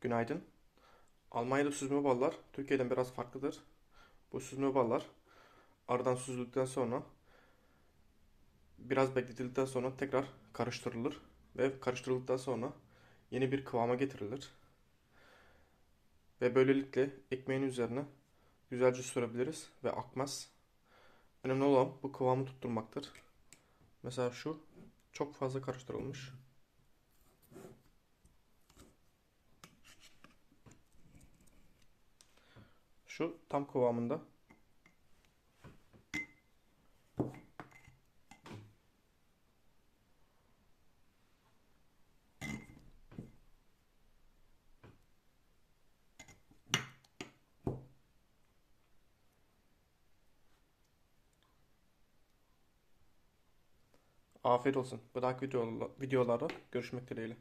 Günaydın. Almanya'da süzme ballar Türkiye'den biraz farklıdır. Bu süzme ballar aradan süzüldükten sonra biraz bekletildikten sonra tekrar karıştırılır ve karıştırıldıktan sonra yeni bir kıvama getirilir. Ve böylelikle ekmeğin üzerine güzelce sürebiliriz ve akmaz. Önemli olan bu kıvamı tutturmaktır. Mesela şu çok fazla karıştırılmış. Şu tam kıvamında. Afiyet olsun. Bir dahaki videolarda görüşmek dileğiyle.